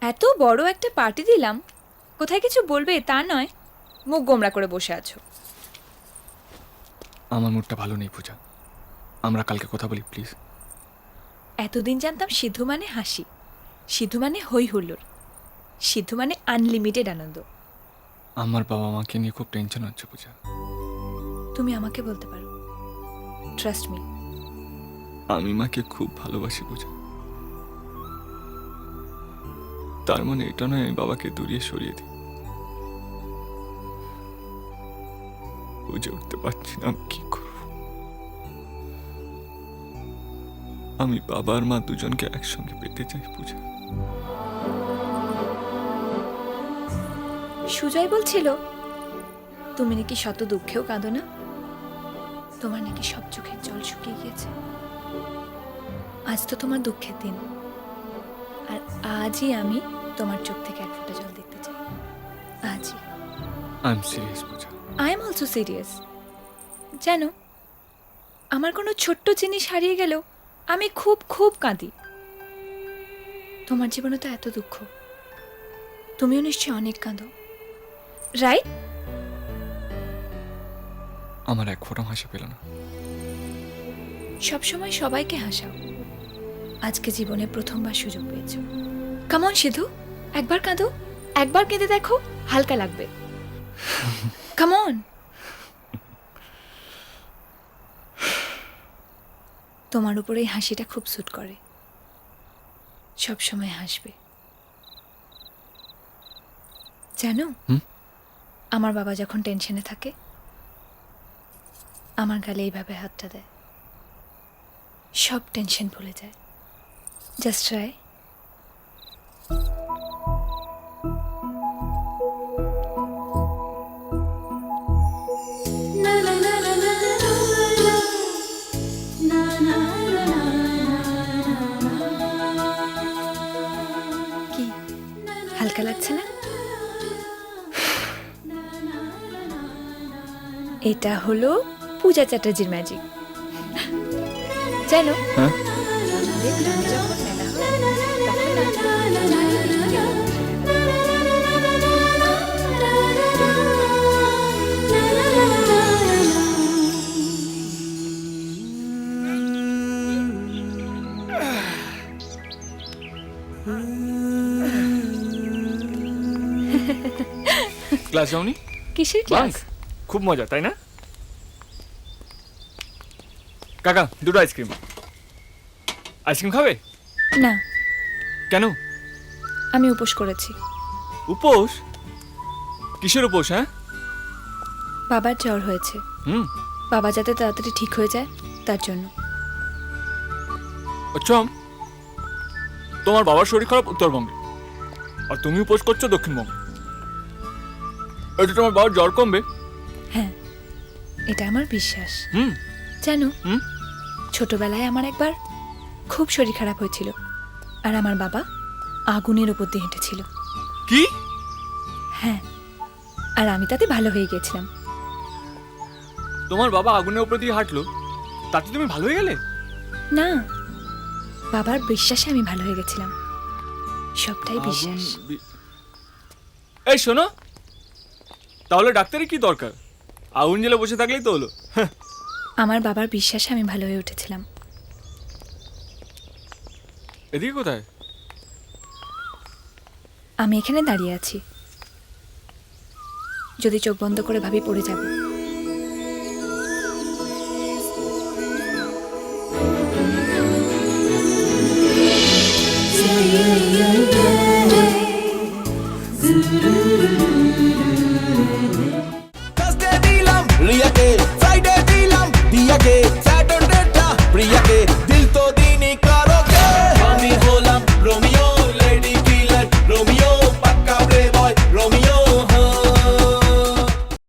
এত বড় একটা পার্টি দিলাম কোথায় কিছু বলবে তা নয়। মুখ গোমরা করে বসে আছো। আমার মুডটা ভালো নেই পূজা। আমরা কালকে কথা বলি প্লিজ। এতদিন জানতাম সিধু মানে হাসি। সিধু মানে হই হুল্লোড় সিধু মানে আনলিমিটেড আনন্দ। আমার বাবা মাকে নিয়ে খুব টেনশন হচ্ছে পূজা। তুমি আমাকে বলতে পারো। ট্রাস্ট মি আমি মাকে খুব ভালোবাসি পূজা। তার মানে এটা নয় আমি বাবাকে দূরিয়ে সরিয়ে দিই। বুঝে উঠতে পারছি না আমি কি করব। আমি বাবা আর মা দুজনকে একসঙ্গে পেতে চাই, পূজা। সুজয় বলছিল, তুমি নাকি শত দুঃখেও কাঁদো না? তোমার নাকি সব চোখের জল শুকিয়ে গিয়েছে। আজ তো তোমার দুঃখের দিন। আর আজই আমি তোমার চোখ থেকে এক ফোঁটা জল দেখতে চাই। আজই। I am serious Puja. I am also serious জানো আমার কোনো ছোট্ট জিনিস হারিয়ে গেলেও আমি খুব খুব কাঁদি। তোমার জীবনে তো এত দুঃখ। তুমিও নিশ্চয়ই অনেক কাঁদো। রাইট আমার এক ফোঁটা হাসি পেল না। সবসময় সবাইকে হাসাও। আজকে জীবনে প্রথমবার সুযোগ পেয়েছ। Come on Sidhu. একবার কাঁদো। একবার কেঁদে দেখো হালকা লাগবে। কামন তোমার উপরে এই হাসিটা খুব স্যুট করে। সবসময় হাসবে। জানো? আমার বাবা যখন টেনশনে থাকে আমার গালে এইভাবে হাতটা দেয়। সব টেনশন ভুলে যায়। জাস্ট ট্রাই কি? হালকা লাগছে না? এটা হলো পূজা চ্যাটার্জির ম্যাজিক জানো হ্যাঁ? ক্লাস যাওনি কিসের বাঙ্ক ক্লাস খুব মজা তাই না কাকা দুটো আইসক্রিম আইসক্রিম খাবে? না। কেন? আমি উপোস করেছি। উপোস? কিসের উপোস হ্যাঁ? বাবার জ্বর হয়েছে। হুম। বাবা যাতে তাড়াতাড়ি ঠিক হয়ে যায় তার জন্য। আচ্ছা। তোমার বাবার শরীর খারাপ উত্তরবঙ্গে। আর তুমি উপোস করছ দক্ষিণবঙ্গে। এটা তোমার বাবার জ্বর কমবে। হ্যাঁ এটা আমার বিশ্বাস। হুম। জানো হুম। ছোটবেলায় আমার একবার খুব শরীর খারাপ হয়েছিল। আর আমার বাবা আগুনের ওপর দিয়ে হেঁটেছিল। কি? হ্যাঁ আর আমি তাতে ভালো হয়ে গেছিলাম তোমার বাবা আগুনের উপর দিয়ে হাঁটলো? তাতে তুমি ভালো হয়ে গেলে? না বাবার বিশ্বাসে আমি ভালো হয়ে গেছিলাম। সবটাই বিশ্বাস। এই শোনো তাহলে ডাক্তারের কি দরকার? আগুন জেলে বসে থাকলেই তো হলো। হ্যাঁ, আমার বাবার বিশ্বাসে আমি ভালো হয়ে উঠেছিলাম। এদিকে কোথায়? আমি এখানে দাঁড়িয়ে আছি। যদি চোখ বন্ধ করে ভাবি পড়ে যাব।